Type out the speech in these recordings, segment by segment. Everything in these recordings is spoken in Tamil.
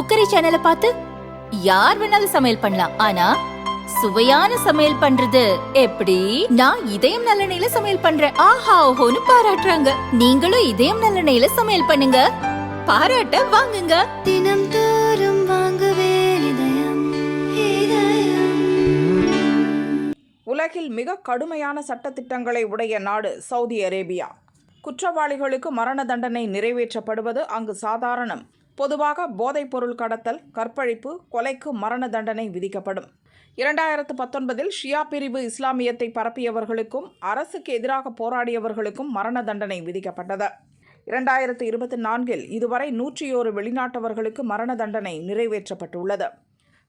குக்கரி சேனலை பார்த்து யார் வேணாலும் சமையல் பண்ணலாம். ஆனா சுவையான சமையல் பண்றது எப்படி? நான் இதயம் நல்லெண்ணெயில சமையல் பண்றேன். ஆஹா ஓஹோன்னு பாராட்டுறாங்க. நீங்களும் இதயம் நல்லெண்ணெயில சமையல் பண்ணுங்க. பாராட்ட வாங்குங்க. தினம் தோறும் வாங்குவே இதயம் இதயம். உலகில் மிக கடுமையான சட்டத்திட்டங்களை உடைய நாடு சவுதி அரேபியா. குற்றவாளிகளுக்கு மரண தண்டனை நிறைவேற்றப்படுவது அங்கு சாதாரணம். பொதுவாக போதைப்பொருள் கடத்தல் கற்பழிப்பு கொலைக்கு மரண தண்டனை விதிக்கப்படும். இரண்டாயிரத்து பத்தொன்பதில் ஷியா பிரிவு இஸ்லாமியத்தை பரப்பியவர்களுக்கும் அரசுக்கு எதிராக போராடியவர்களுக்கும் மரண தண்டனை விதிக்கப்பட்டது. இரண்டாயிரத்து இருபத்தி நான்கில் இதுவரை நூற்றியோரு வெளிநாட்டவர்களுக்கு மரண தண்டனை நிறைவேற்றப்பட்டுள்ளது.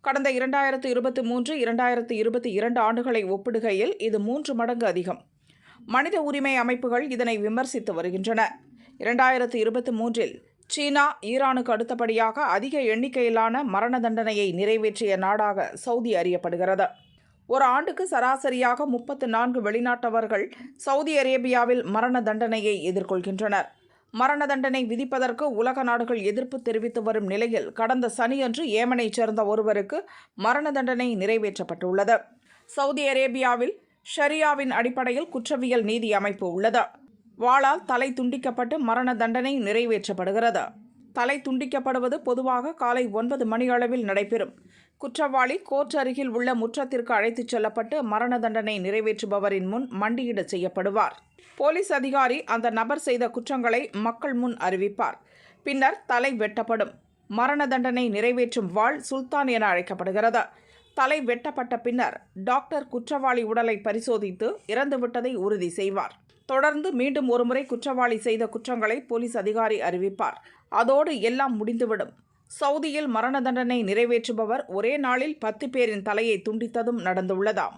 கடந்த இரண்டாயிரத்து இருபத்தி மூன்று இரண்டாயிரத்து இருபத்தி இரண்டு ஆண்டுகளை ஒப்பிடுகையில் இது மூன்று மடங்கு அதிகம். மனித உரிமை அமைப்புகள் இதனை விமர்சித்து வருகின்றன. இரண்டாயிரத்து இருபத்தி மூன்றில் சீனா ஈரானுக்கு அடுத்தபடியாக அதிக எண்ணிக்கையிலான மரண தண்டனையை நிறைவேற்றிய நாடாக சவுதி அறியப்படுகிறது. ஒரு ஆண்டுக்கு சராசரியாக முப்பத்து நான்கு வெளிநாட்டவர்கள் சவுதி அரேபியாவில் மரண தண்டனையை எதிர்கொள்கின்றனர். மரண தண்டனை விதிப்பதற்கு உலக நாடுகள் எதிர்ப்பு தெரிவித்து வரும் நிலையில் கடந்த சனியன்று ஏமனைச் சேர்ந்த ஒருவருக்கு மரண தண்டனை நிறைவேற்றப்பட்டுள்ளது. சவுதி அரேபியாவில் ஷரியாவின் அடிப்படையில் குற்றவியல் நீதி அமைப்பு உள்ளது. வாளால் தலை துண்டிக்கப்பட்டு மரண தண்டனை நிறைவேற்றப்படுகிறது. தலை துண்டிக்கப்படுவது பொதுவாக காலை ஒன்பது மணி அளவில் நடைபெறும். குற்றவாளி கோர்ட் அருகில் உள்ள முற்றத்திற்கு அழைத்துச் செல்லப்பட்டு மரண தண்டனை நிறைவேற்றுபவரின் முன் மண்டியிட செய்யப்படுவார். போலீஸ் அதிகாரி அந்த நபர் செய்த குற்றங்களை மக்கள் முன் அறிவிப்பார். பின்னர் தலை வெட்டப்படும். மரண தண்டனை நிறைவேற்றும் வாள் சுல்தான் என அழைக்கப்படுகிறது. தலை வெட்டப்பட்ட பின்னர் டாக்டர் குற்றவாளி உடலை பரிசோதித்து இறந்துவிட்டதை உறுதி செய்வார். தொடர்ந்து மீண்டும் ஒருமுறை குற்றவாளி செய்த குற்றங்களை போலீஸ் அதிகாரி அறிவிப்பார். அதோடு எல்லாம் முடிந்துவிடும். சவுதியில் மரண தண்டனை நிறைவேற்றுபவர் ஒரே நாளில் பத்து பேரின் தலையை துண்டித்ததும் நடந்துள்ளதாம்.